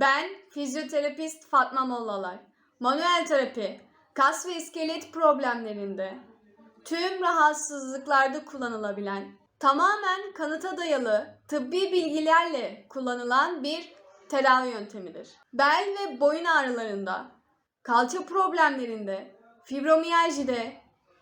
Ben fizyoterapist Fatma Mollalar. Manuel terapi, kas ve iskelet problemlerinde, tüm rahatsızlıklarda kullanılabilen, tamamen kanıta dayalı tıbbi bilgilerle kullanılan bir tedavi yöntemidir. Bel ve boyun ağrılarında, kalça problemlerinde, fibromiyajide,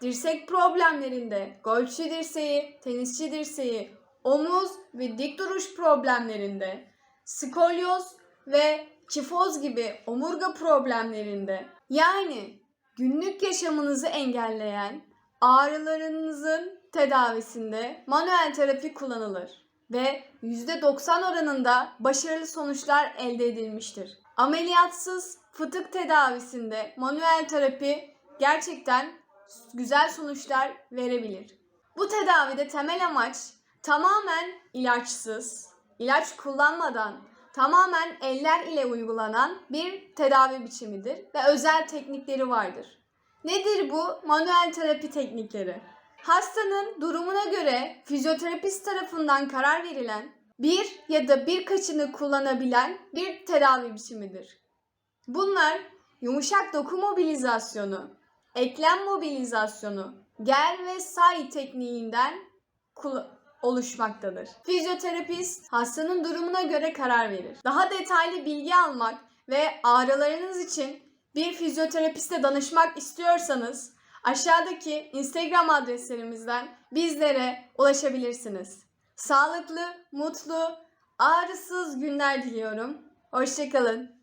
dirsek problemlerinde, golfçü dirseği, tenisçi dirseği, omuz ve dik duruş problemlerinde, skolyoz ve kifoz gibi omurga problemlerinde yani günlük yaşamınızı engelleyen ağrılarınızın tedavisinde manuel terapi kullanılır ve %90 oranında başarılı sonuçlar elde edilmiştir. Ameliyatsız fıtık tedavisinde manuel terapi gerçekten güzel sonuçlar verebilir. Bu tedavide temel amaç tamamen ilaçsız, ilaç kullanmadan tamamen eller ile uygulanan bir tedavi biçimidir ve özel teknikleri vardır. Nedir bu manuel terapi teknikleri? Hastanın durumuna göre fizyoterapist tarafından karar verilen bir ya da birkaçını kullanabilen bir tedavi biçimidir. Bunlar yumuşak doku mobilizasyonu, eklem mobilizasyonu, gel ve say tekniğinden oluşmaktadır. Fizyoterapist hastanın durumuna göre karar verir. Daha detaylı bilgi almak ve ağrılarınız için bir fizyoterapiste danışmak istiyorsanız aşağıdaki Instagram adreslerimizden bizlere ulaşabilirsiniz. Sağlıklı, mutlu, ağrısız günler diliyorum. Hoşçakalın.